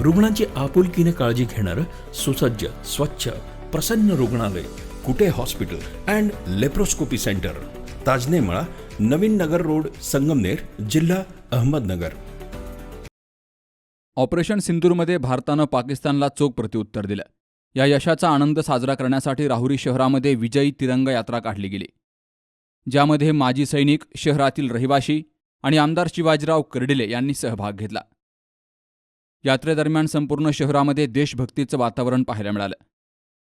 रुग्णांची आपुलकीने काळजी घेणारं सुसज्ज स्वच्छ प्रसन्न रुग्णालय Kute hospital and laparoscopy centre. Tajnemala Navin Nagar road Sangamner जिल्हा अहमदनगर. ऑपरेशन सिंदूरमध्ये भारतानं पाकिस्तानला चोख प्रत्युत्तर दिलं. या यशाचा आनंद साजरा करण्यासाठी राहुरी शहरामध्ये विजयी तिरंगा यात्रा काढली गेली. ज्यामध्ये माजी सैनिक शहरातील रहिवाशी आणि आमदार शिवाजीराव कर्डिले यांनी सहभाग घेतला. यात्रेदरम्यान संपूर्ण शहरामध्ये देशभक्तीचं वातावरण पाहायला मिळालं.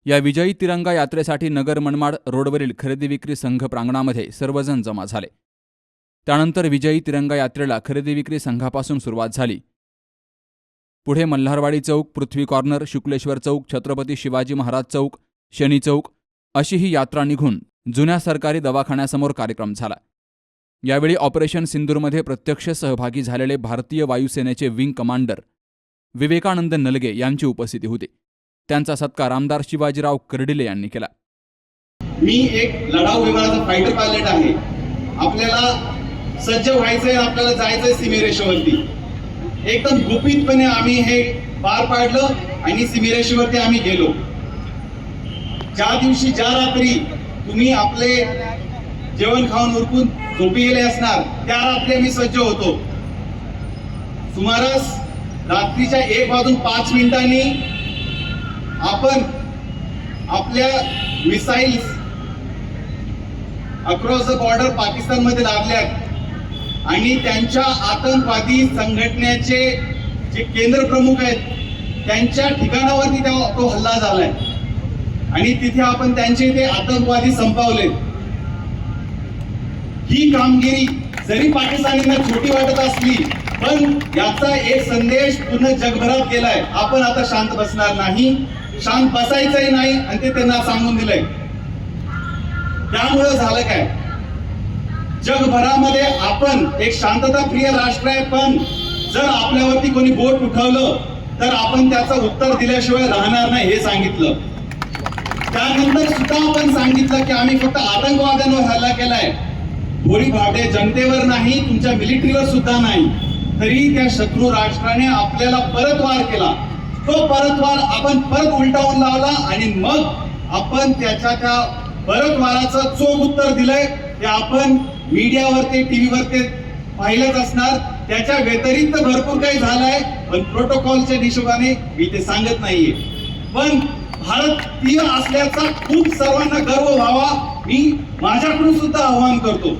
या विजयी तिरंगा यात्रेसाठी नगर मनमाड रोडवरील खरेदी विक्री संघ प्रांगणामध्ये सर्वजण जमा झाले. त्यानंतर विजयी तिरंगा यात्रेला खरेदी विक्री संघापासून सुरुवात झाली. पुढे मल्हारवाडी चौक पृथ्वी कॉर्नर शुक्लेश्वर चौक छत्रपती शिवाजी महाराज चौक शनी चौक अशी ही यात्रा निघून जुन्या सरकारी दवाखान्यासमोर कार्यक्रम झाला. यावेळी ऑपरेशन सिंदूरमध्ये प्रत्यक्ष सहभागी झालेले भारतीय वायुसेनेचे विंग कमांडर विवेकानंद नलगे यांची उपस्थिती होती. त्यांचा सत्कार आमदार शिवाजीराव कर्डिले यांनी केला. मी एक लढाऊ विमानाचा फायटर पायलट आहे. आपल्याला सज्ज व्हायचंय आपल्याला जायचंय सीमेरेषेवरती एकदम गुपितपणे आम्ही हे पार पाडलं आणि सीमेरेषेवरती आम्ही गेलो. ज्या दिवशी ज्या रात्री तुम्ही आपले जेवण खाऊन उरकून झोपी गेले असणार त्या रात्री आम्ही सज्ज होतो. सुमारास रात्रीच्या एक वाजून पाच मिनिटांनी आपण आपल्या मिसाईल्स अक्रॉस द बॉर्डर पाकिस्तानमध्ये लागल्यात. आणि त्यांच्या आतंकवादी संघटनेचे जे केंद्र प्रमुख आहेत त्यांच्या ठिकाणावरती त्या- तो हल्ला झालाय. आणि तिथे आपण त्यांचे ते आतंकवादी संपवले. ही कामगिरी जरी पाकिस्तानींना छोटी वाटत असली पण याचा एक संदेश पूर्ण जगभरात गेलाय. आपण आता शांत बसणार नाही. शांत बसायचंही नाही आणि ते त्यांना सांगून दिलंय. त्यामुळं झालं काय? जगभरामध्ये आपण एक शांतता प्रिय राष्ट्र आहे पण जर आपल्यावरती कोणी बोट उठवलं तर आपण त्याचं उत्तर दिल्याशिवाय राहणार नाही हे सांगितलं. त्यानंतर सुद्धा आपण सांगितलं की आम्ही फक्त आतंकवाद्यांवर हल्ला केलाय. भोळी भावडे जनतेवर नाही तुमच्या मिलिटरीवर सुद्धा नाही. तरी त्या शत्रू राष्ट्राने आपल्याला परतवार केला. तो परतवार आपण परत उलटावून लावला आणि मग आपण त्याच्या त्या परतवाराचं चोख उत्तर दिलंय ते आपण मीडियावर ते टीव्हीवर ते पाहिलंच असणार. त्याच्या व्यतिरिक्त भरपूर काही झालंय पण प्रोटोकॉलच्या हिशोबाने मी ते सांगत नाहीये. पण भारतीय असल्याचा खूप सर्वांना गर्व व्हावा मी माझ्याकडून सुद्धा आव्हान करतो.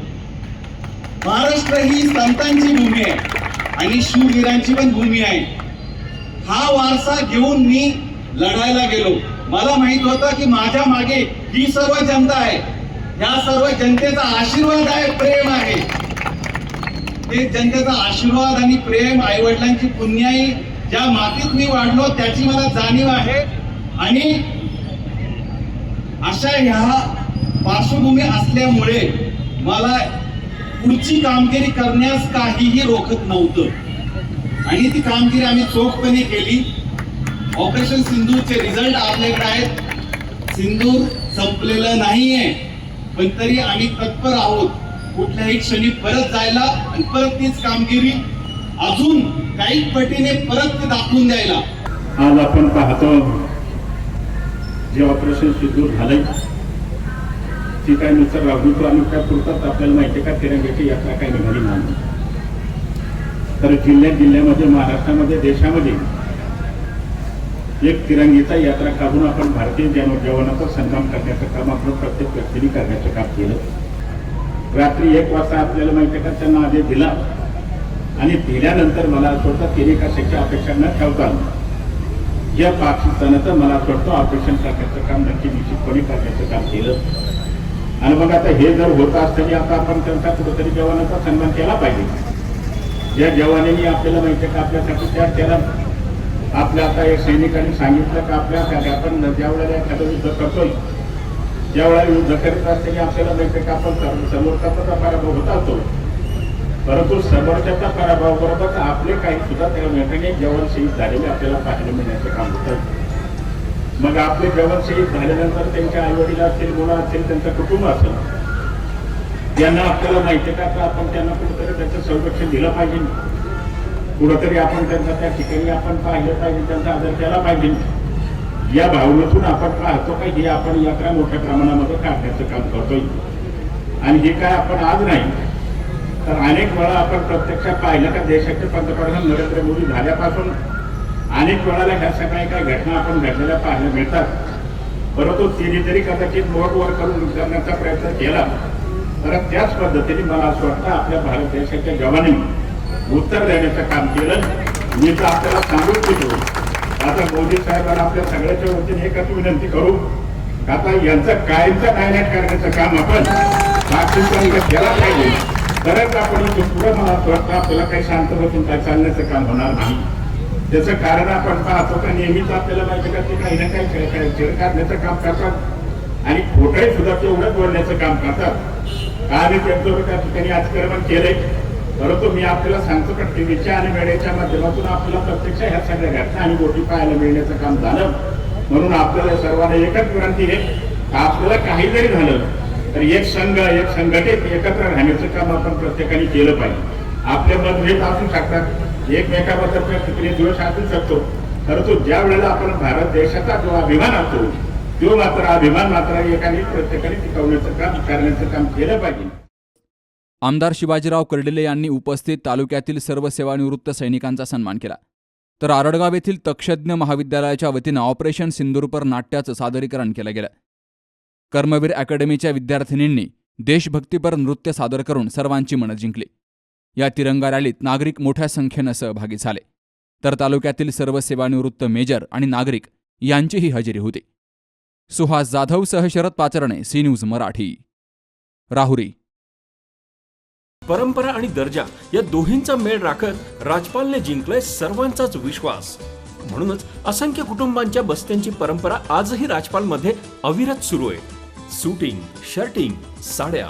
महाराष्ट्र ही संतांची भूमी आहे. आणि शूरवीरांची पण भूमी आहे. हा वारसा घेऊन मी लढायला गेलो. मला माहीत होतं की माझ्या मागे ही सर्व जनता आहे. या सर्व जनतेचा आशीर्वाद आहे प्रेम आहे. ते जनतेचा आशीर्वाद आणि प्रेम आई वडिलांची पुण्याई ज्या मातीत मी वाढलो त्याची मला जाणीव आहे. आणि अशा ह्या पार्श्वभूमी असल्यामुळे मला पुढची कामगिरी करण्यास काहीही रोखत नव्हतं. आणि ती कामगिरी आम्ही चोखपणे केली. ऑपरेशन सिंधूरचे रिझल्ट आपल्याकडे आहेत. सिंधूर संपलेलं नाहीये. पण तरी आम्ही तत्पर आहोत. कुठल्याही क्षणी परत जायला आणि परत तीच कामगिरी अजून काही पटीने परत ते दाखवून द्यायला. आज आपण पाहतो जे ऑपरेशन सिंधूर झालंय. ती काय नुसतं राहुल आणि पुरतात आपल्याला माहिती का? तिरंग्याची यात्रा काय निघाली नाही. तर जिल्ह्यात जिल्ह्यामध्ये महाराष्ट्रामध्ये देशामध्ये एक तिरंगीचा यात्रा काढून आपण भारतीय जन जवानाचा सन्मान करण्याचं काम आपण प्रत्येक व्यक्तीने करण्याचं काम केलं. रात्री एक वाजता आपल्याला माहिती का? त्यांना आदेश दिला. आणि दिल्यानंतर मला असं वाटतं तिने कशाच्या अपेक्षा न ठेवता या पाकिस्तानाचं मला असं वाटतं ऑपरेशन करण्याचं काम नक्की निश्चितपणे करण्याचं काम केलं. आणि मग आता हे जर होत असताना आता आपण त्यांचा कुठेतरी जवानाचा सन्मान केला पाहिजे. या जवानांनी आपल्याला माहिती आहे का आपल्यासाठी त्या त्याला आपल्या आता या सैनिकांनी सांगितलं का आपल्या आपण ज्या वेळेला एखादं युद्ध करतोय ज्यावेळेला युद्ध करत असताना आपल्याला माहिती का आपण समोरचा पराभव होत असतो परंतु समोरच्याचा पराभव बरोबर आपले काही सुद्धा त्या ठिकाणी जवान शहीद झालेले आपल्याला पाहायला मिळण्याचं काम होतं मग आपले जवान शहीद झाल्यानंतर त्यांच्या आई वडील असतील मुलं असतील त्यांचं कुटुंब असेल यांना आपल्याला माहिती आहे का? तर आपण त्यांना कुठंतरी त्याचं संरक्षण दिलं पाहिजे. कुठंतरी आपण त्यांचा त्या ठिकाणी आपण पाहिलं पाहिजे त्यांचा आदर केला पाहिजे. या भावनेतून आपण पाहतो का हे आपण यात्रा मोठ्या प्रमाणामध्ये काढण्याचं काम करतोय. आणि हे काय आपण आज नाही तर अनेक वेळा आपण प्रत्यक्षात पाहिलं का देशाचे पंतप्रधान नरेंद्र मोदी झाल्यापासून अनेक वेळाला ह्या सगळ्या काही घटना आपण घडलेल्या पाहायला मिळतात. परंतु तिने जरी कदाचित मोठ वर करून करण्याचा प्रयत्न केला. तर त्याच पद्धतीने मला असं वाटतं आपल्या भारत देशाच्या जवानी उत्तर देण्याचं काम केलं. मी तर आपल्याला सांगून इच्छितो आता मोदी साहेबांना आपल्या सगळ्याच्या वतीने एकच विनंती करू. आता यांचं कायमचं डायरेक्ट करण्याचं काम आपण पाकिस्तानला केला पाहिजे. तरच आपण इथून पुढे मला असं वाटतं आपल्याला काही शांत बसून काय चालण्याचं काम होणार नाही. त्याचं कारण आपण पाहतो का नेहमीच आपल्याला माहिती का ते काही ना काही काही- काही चिर काढण्याचं काम करतात. आणि खोटंही सुद्धा तेवढंच बोलण्याचं काम करतात. आणि त्यांचं त्या ठिकाणी अतिक्रमण केलंय. परंतु मी आपल्याला सांगतो का टीव्हीच्या आणि वेळेच्या माध्यमातून आपल्याला प्रत्यक्ष ह्या सगळ्या घटना आणि गोष्टी पाहायला मिळण्याचं काम झालं. म्हणून आपल्याला सर्वांना एकच विनंती आहे का आपल्याला काही जरी झालं तर एक संघ एक संघटित एकत्र राहण्याचं काम आपण प्रत्येकाने केलं पाहिजे. आपले मतभेद असू शकतात एकमेकाबद्दल प्रतिक्रिया द्वेष असू शकतो परंतु ज्या वेळेला आपण भारत देशाचा जो अभिमान असतो तो मात्र अभिमान मात्र एकाने प्रत्येकाने टिकवण्याचं काम करण्याचं काम केलं पाहिजे. आमदार शिवाजीराव कर्डिले यांनी उपस्थित तालुक्यातील सर्व सेवानिवृत्त सैनिकांचा सन्मान केला. तर आरडगाव येथील तक्षज्ञ महाविद्यालयाच्या वतीनं ऑपरेशन सिंदूरपर नाट्याचं सादरीकरण केलं गेलं. कर्मवीर अकॅडमीच्या विद्यार्थिनींनी देशभक्तीपर नृत्य सादर करून सर्वांची मनं जिंकली. या तिरंगा रॅलीत नागरिक मोठ्या संख्येनं सहभागी झाले. तर तालुक्यातील सर्व सेवानिवृत्त मेजर आणि नागरिक यांचीही हजेरी होती. सुहास जाधवसह शरद पाचरणे सी न्यूज मराठी. राहुरी. परंपरा आणि दर्जा या दोहींचा मेळ राखत राजपालने जिंकलाय सर्वांचाच विश्वास. म्हणूनच असंख्य कुटुंबांच्या बस्त्यांची परंपरा आजही राजपालमध्ये अविरत सुरू आहे. सुटिंग शर्टिंग साड्या